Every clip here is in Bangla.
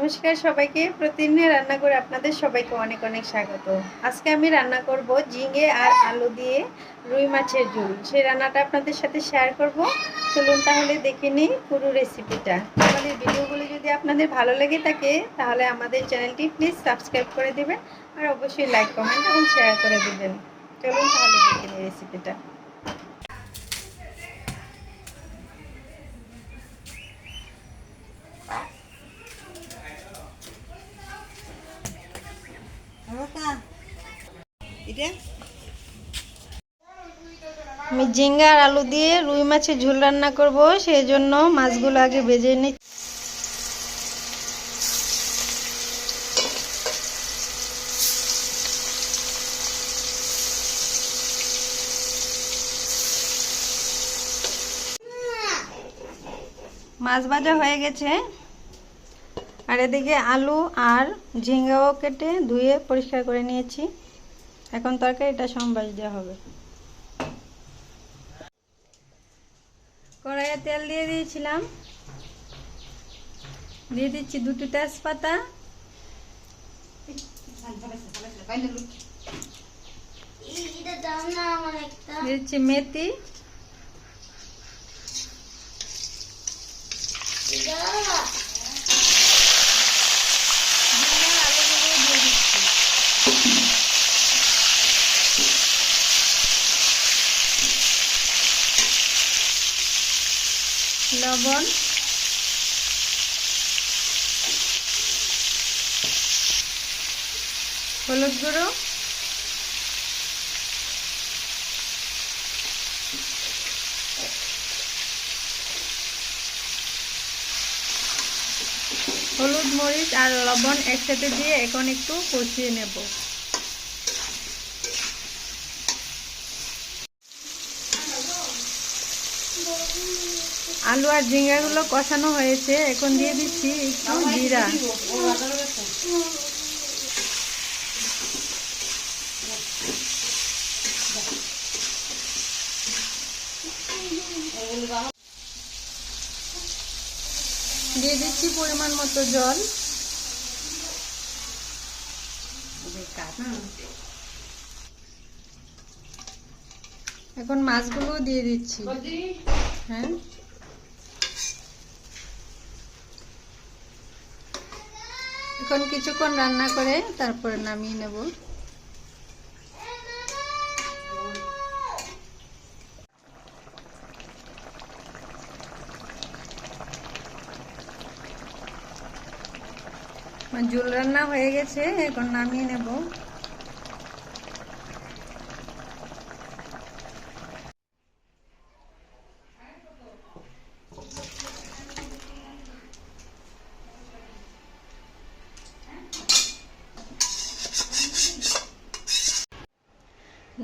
নমস্কার সবাইকে। প্রতিদিনের রান্না করে আপনাদের সবাইকে অনেক অনেক স্বাগত। আজকে আমি রান্না করব ঝিঙে আর আলু দিয়ে রুই মাছের ঝোল। সেই রান্নাটা আপনাদের সাথে শেয়ার করব। চলুন তাহলে দেখে নিই পুরো রেসিপিটা আমাদের ভিডিওগুলো যদি আপনাদের ভালো লেগে থাকে, তাহলে আমাদের চ্যানেলটি প্লিজ সাবস্ক্রাইব করে দেবেন আর অবশ্যই লাইক কমেন্ট এবং শেয়ার করে দেবেন। চলুন তাহলে দেখে নিই রেসিপিটা আমি ঝিঙ্গা আর আলু দিয়ে রুই মাছের ঝোল রান্না করব সেই জন্য মাছগুলো আগে ভেজে নিই মাছ ভাজা হয়ে গেছে। আর এদিকে আলু আর ঝিঙ্গাও কেটে ধুয়ে পরিষ্কার করে নিয়েছি। এখন তরকারিটা সম্বাস দেওয়া হবে। কড়াইয়ে তেল দিয়ে দিয়েছিলাম। দিয়ে দিচ্ছি দুটো তেজপাতা। দিচ্ছি মেথি ঝিঙ্গা আর আলুগুলো দিয়ে দিচ্ছি লবণ। হলুদ গুঁড়ো। হলুদ মরিচ আর লবণ একসাথে দিয়ে এখন একটু কষিয়ে নেব। আলু আর ঝিঙ্গাগুলো কষানো হয়েছে। এখন দিয়ে দিচ্ছি একটু জিরা। দিয়ে দিচ্ছি পরিমাণ মতো জল। এখন মাছগুলো দিয়ে দিচ্ছি। হ্যাঁ? এখন কিছুক্ষণ রান্না করে তারপরে নামিয়ে নেব। ঝোল রান্না হয়ে গেছে এখন নামিয়ে নেব।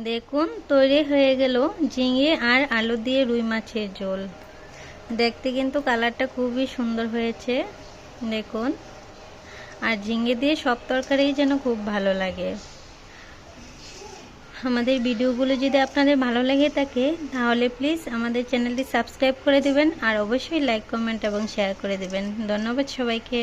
দেখুন, তৈরি হয়ে গেল ঝিঙে আর আলু দিয়ে রুই মাছের ঝোল। দেখতে কিন্তু কালারটা খুবই সুন্দর হয়েছে, দেখুন। আর ঝিঙে দিয়ে সব তরকারি যেন খুব ভালো লাগে। আমাদের ভিডিওগুলো যদি আপনাদের ভালো লেগে থাকে, তাহলে প্লিজ আমাদের চ্যানেলটি সাবস্ক্রাইব করে দেবেন আর অবশ্যই লাইক, কমেন্ট এবং শেয়ার করে দেবেন। ধন্যবাদ সবাইকে।